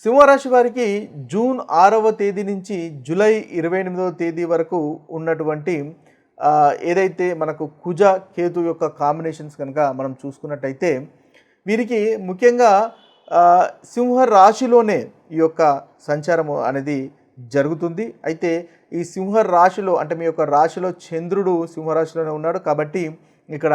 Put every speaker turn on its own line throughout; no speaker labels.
సింహరాశి వారికి జూన్ ఆరవ తేదీ నుంచి జూలై ఇరవై ఎనిమిదవ తేదీ వరకు ఉన్నటువంటి ఏదైతే మనకు కుజ కేతు యొక్క కాంబినేషన్స్ కనుక మనం చూసుకున్నట్టయితే వీరికి ముఖ్యంగా సింహ రాశిలోనే ఈ యొక్క సంచారము అనేది జరుగుతుంది. అయితే ఈ సింహ రాశిలో అంటే మీ యొక్క రాశిలో చంద్రుడు సింహరాశిలోనే ఉన్నాడు కాబట్టి ఇక్కడ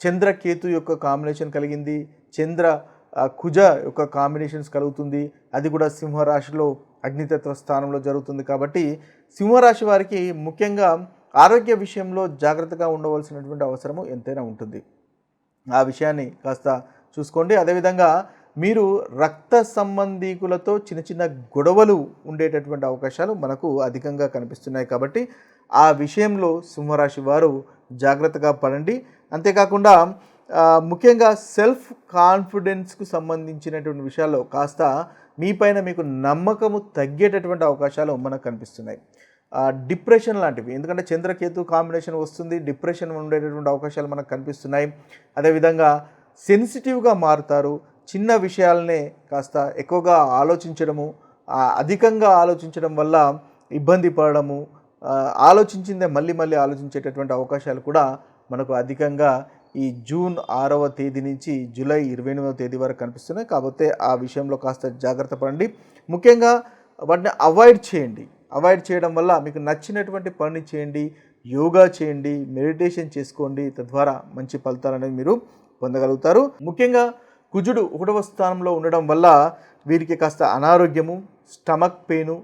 చంద్ర కేతు యొక్క కాంబినేషన్ కలిగింది చంద్ర కుజ యొక్క కాంబినేషన్స్ కలుగుతుంది అది కూడా సింహరాశిలో అగ్నితత్వ స్థానంలో జరుగుతుంది కాబట్టి సింహరాశి వారికి ముఖ్యంగా ఆరోగ్య విషయంలో జాగ్రత్తగా ఉండవలసినటువంటి అవసరము ఎంతైనా ఉంటుంది. ఆ విషయాన్ని కాస్త చూసుకోండి. అదేవిధంగా మీరు రక్త సంబంధీకులతో చిన్న చిన్న గొడవలు ఉండేటటువంటి అవకాశాలు మనకు అధికంగా కనిపిస్తున్నాయి కాబట్టి ఆ విషయంలో సింహరాశి వారు జాగ్రత్తగా పడండి. అంతేకాకుండా ముఖ్యంగా సెల్ఫ్ కాన్ఫిడెన్స్కు సంబంధించినటువంటి విషయాల్లో కాస్త మీపైన మీకు నమ్మకము తగ్గేటటువంటి అవకాశాలు మనకు కనిపిస్తున్నాయి. డిప్రెషన్ లాంటివి ఎందుకంటే చంద్రకేతు కాంబినేషన్ వస్తుంది డిప్రెషన్ ఉండేటటువంటి అవకాశాలు మనకు కనిపిస్తున్నాయి. అదేవిధంగా సెన్సిటివ్గా మారుతారు చిన్న విషయాలనే కాస్త ఎక్కువగా ఆలోచించడము అధికంగా ఆలోచించడం వల్ల ఇబ్బంది పడడము ఆలోచించిందే మళ్ళీ మళ్ళీ ఆలోచించేటటువంటి అవకాశాలు కూడా మనకు అధికంగా ఈ జూన్ ఆరవ తేదీ నుంచి జూలై ఇరవై ఎనిమిదవ తేదీ వరకు కనిపిస్తున్నాయి. కాకపోతే ఆ విషయంలో కాస్త జాగ్రత్త పడండి. ముఖ్యంగా వాటిని అవాయిడ్ చేయండి. అవాయిడ్ చేయడం వల్ల మీకు నచ్చినటువంటి పని చేయండి యోగా చేయండి మెడిటేషన్ చేసుకోండి తద్వారా మంచి ఫలితాలు అనేవి మీరు పొందగలుగుతారు. ముఖ్యంగా కుజుడు ఒకటవ స్థానంలో ఉండడం వల్ల వీరికి కాస్త అనారోగ్యము స్టమక్ పెయిన్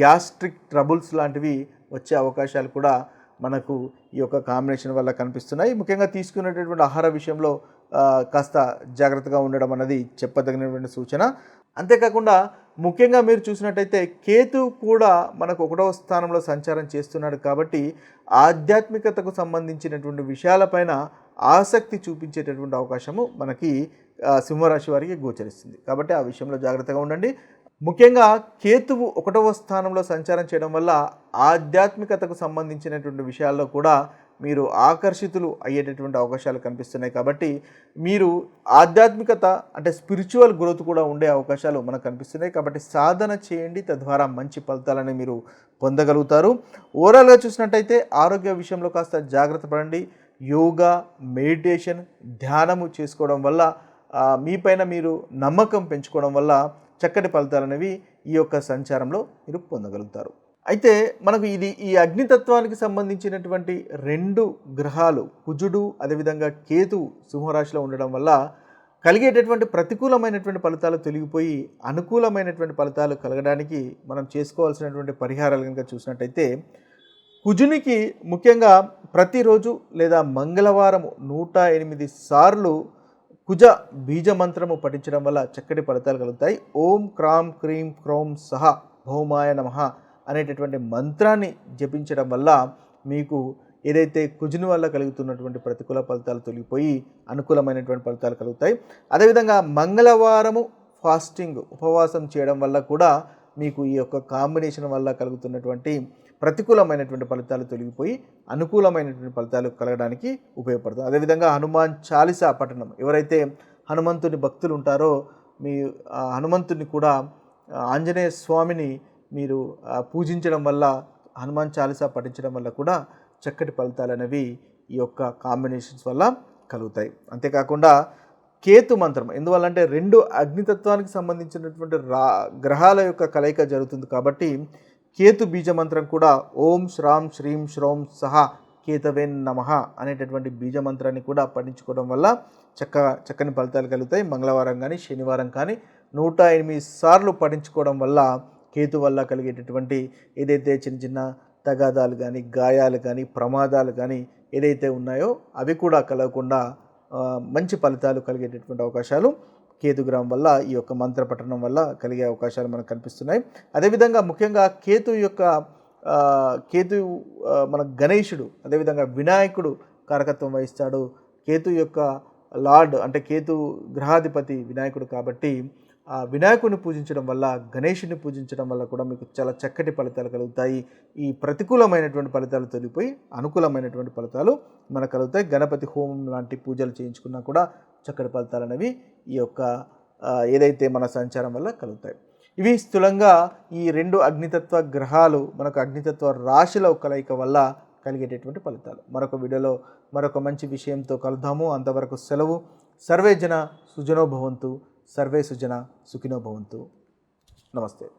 గ్యాస్ట్రిక్ ట్రబుల్స్ లాంటివి వచ్చే అవకాశాలు కూడా మనకు ఈ యొక్క కాంబినేషన్ వల్ల కనిపిస్తున్నాయి. ముఖ్యంగా తీసుకునేటటువంటి ఆహార విషయంలో కాస్త జాగ్రత్తగా ఉండడం అనేది చెప్పదగినటువంటి సూచన. అంతేకాకుండా ముఖ్యంగా మీరు చూసినట్టయితే కేతు కూడా మనకు ఒకటవ స్థానంలో సంచారం చేస్తున్నాడు కాబట్టి ఆధ్యాత్మికతకు సంబంధించినటువంటి విషయాలపైన ఆసక్తి చూపించేటటువంటి అవకాశము మనకి సింహరాశి వారికి గోచరిస్తుంది. కాబట్టి ఆ విషయంలో జాగ్రత్తగా ఉండండి. ముఖ్యంగా కేతువు ఒకటవ స్థానంలో సంచారం చేయడం వల్ల ఆధ్యాత్మికతకు సంబంధించినటువంటి విషయాల్లో కూడా మీరు ఆకర్షితులు అయ్యేటటువంటి అవకాశాలు కనిపిస్తున్నాయి కాబట్టి మీరు ఆధ్యాత్మికత అంటే స్పిరిచువల్ గ్రోత్ కూడా ఉండే అవకాశాలు మనకు కనిపిస్తున్నాయి కాబట్టి సాధన చేయండి తద్వారా మంచి ఫలితాలని మీరు పొందగలుగుతారు. ఓవరాల్గా చూసినట్టయితే ఆరోగ్య విషయంలో కాస్త జాగ్రత్త పడండి. యోగా మెడిటేషన్ ధ్యానము చేసుకోవడం వల్ల మీ మీపైన మీరు నమ్మకం పెంచుకోవడం వల్ల చక్కటి ఫలితాలు అనేవి ఈ యొక్క సంచారంలో మీరు పొందగలుగుతారు. అయితే మనకు ఇది ఈ అగ్నితత్వానికి సంబంధించినటువంటి రెండు గ్రహాలు కుజుడు అదేవిధంగా కేతు సింహరాశిలో ఉండడం వల్ల కలిగేటటువంటి ప్రతికూలమైనటువంటి ఫలితాలు తొలగిపోయి అనుకూలమైనటువంటి ఫలితాలు కలగడానికి మనం చేసుకోవాల్సినటువంటి పరిహారాలు కనుక చూసినట్టయితే కుజునికి ముఖ్యంగా ప్రతిరోజు లేదా మంగళవారం నూట ఎనిమిది సార్లు కుజ బీజ మంత్రము పఠించడం వల్ల చక్కటి ఫలితాలు కలుగుతాయి. ఓం క్రాం క్రీం క్రోం సహ భౌమాయ నమః అనేటటువంటి మంత్రాన్ని జపించడం వల్ల మీకు ఏదైతే కుజుని వల్ల కలుగుతున్నటువంటి ప్రతికూల ఫలితాలు తొలగిపోయి అనుకూలమైనటువంటి ఫలితాలు కలుగుతాయి. అదేవిధంగా మంగళవారము ఫాస్టింగ్ ఉపవాసం చేయడం వల్ల కూడా మీకు ఈ యొక్క కాంబినేషన్ వల్ల కలుగుతున్నటువంటి ప్రతికూలమైనటువంటి ఫలితాలు తొలగిపోయి అనుకూలమైనటువంటి ఫలితాలు కలగడానికి ఉపయోగపడుతుంది. అదేవిధంగా హనుమాన్ చాలీసా పఠనం ఎవరైతే హనుమంతుని భక్తులు ఉంటారో మీ హనుమంతుని కూడా ఆంజనేయ స్వామిని మీరు పూజించడం వల్ల హనుమాన్ చాలీసా పఠించడం వల్ల కూడా చక్కటి ఫలితాలు అనేవి ఈ యొక్క కాంబినేషన్స్ వల్ల కలుగుతాయి. అంతేకాకుండా కేతు మంత్రం ఎందువల్లంటే రెండు అగ్నితత్వానికి సంబంధించినటువంటి రా గ్రహాల యొక్క కలయిక జరుగుతుంది కాబట్టి కేతు బీజ మంత్రం కూడా ఓం శ్రాం శ్రీం శ్రోం సహా కేతవేన్ నమ అనేటటువంటి బీజ మంత్రాన్ని కూడా పఠించుకోవడం వల్ల చక్కగా చక్కని ఫలితాలు కలుగుతాయి. మంగళవారం కానీ శనివారం కానీ నూట ఎనిమిది సార్లు పఠించుకోవడం వల్ల కేతు వల్ల కలిగేటటువంటి ఏదైతే చిన్న చిన్న తగాదాలు కానీ గాయాలు కానీ ప్రమాదాలు కానీ ఏదైతే ఉన్నాయో అవి కూడా కలగకుండా మంచి ఫలితాలు కలిగేటటువంటి అవకాశాలు కేతుగ్రహం వల్ల ఈ యొక్క మంత్ర పఠనం వల్ల కలిగే అవకాశాలు మనకు కనిపిస్తున్నాయి. అదేవిధంగా ముఖ్యంగా కేతు యొక్క కేతు మన గణేశుడు అదేవిధంగా వినాయకుడు కారకత్వం వహిస్తాడు. కేతు యొక్క లార్డ్ అంటే కేతు గ్రహాధిపతి వినాయకుడు కాబట్టి ఆ వినాయకుడిని పూజించడం వల్ల గణేషుని పూజించడం వల్ల కూడా మీకు చాలా చక్కటి ఫలితాలు కలుగుతాయి. ఈ ప్రతికూలమైనటువంటి ఫలితాలు తొలిపోయి అనుకూలమైనటువంటి ఫలితాలు మనకు కలుగుతాయి. గణపతి హోమం లాంటి పూజలు చేయించుకున్నా కూడా చక్కటి ఫలితాలు అనేవి ఈ యొక్క ఏదైతే మన సంచారం వల్ల కలుగుతాయి. ఇవి స్థూలంగా ఈ రెండు అగ్నితత్వ గ్రహాలు మనకు అగ్నితత్వ రాశుల కలయిక వల్ల కలిగేటటువంటి ఫలితాలు. మరొక వీడియోలో మరొక మంచి విషయంతో కలుద్దాము. అంతవరకు సెలవు. సర్వే జన సర్వే సుజన సుఖినో భవంతు. నమస్తే.